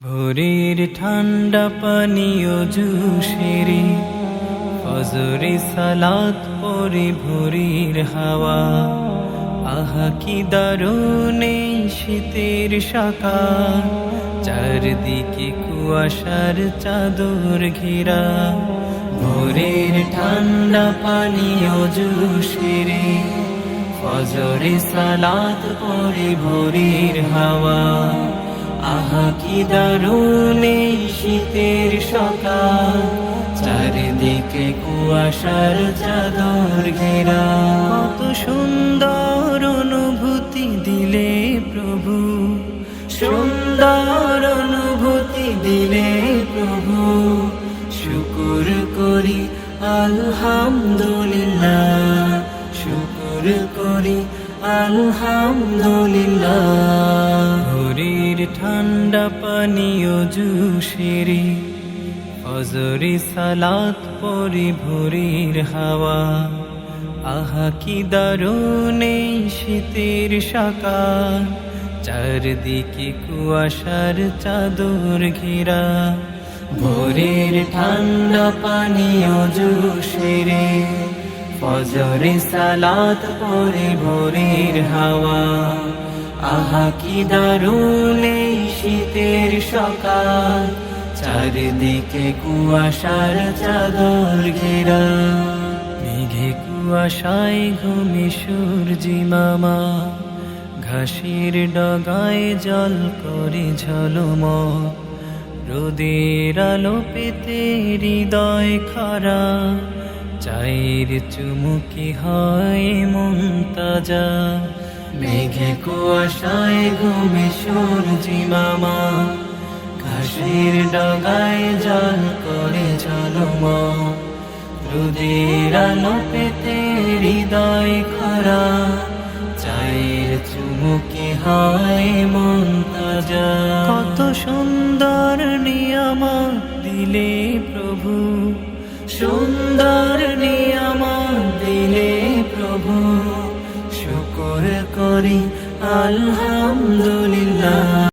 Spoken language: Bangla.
ভোরের ঠান্ডা পানীয় জুসেরে ফজরে সালাত পরে ভোরের হাওয়া। আহা, কি দারুণ শীতের সকাল চারদিকে কুয়াশার চাদর ঘেরা। ভোরের ঠান্ডা পানীয় জুসেরে ফজরে সালাত পরে ভোরের হাওয়া। কি শীতের সকাল। চারিদিকে কুয়াশার চাদর ঘেরা। কত সুন্দর অনুভূতি দিলে প্রভু। সুন্দর অনুভূতি দিলে প্রভু। শুকুর করি, আলহামদুলিল্লাহ। শুকুর করি, আলহামদুলিল্লাহ। ভোরের ঠান্ডা পানীয় জুসেরে ফজরে সালাত পরে ভোরের হাওয়া। আহা, কি দারুণ শীতের সকাল চারদিকে কুয়াশার চাদর ঘেরা। ভোরের ঠান্ডা পানীয় জুসেরে ফজরে সালাত পরে ভোরের হাওয়া। আহা, কি দারুণ শীতের সকাল, চারিদিকে কুয়াশার চাদর ঘেরা। মেঘে কুয়াশায় ঘুমে সূর্যি মামা, ঘাসের ডগায় জল করে ঝলম রোদের আলো পেতে হৃদয় খরা, চায়ের চুমুকি হয় মন তাজা। মেঘে কুয়াশায় ঘুমে সূর্যি মামা। ঘাসের ডগায় জল করে ঝলম রোদের আলো পেতে হৃদয় খরা। চায়ের চুমুকি হায় মন তাজা। কত সুন্দর নিয়ামত দিলে প্রভু। সুন্দর শুকর করি আলহামদুলিল্লাহ।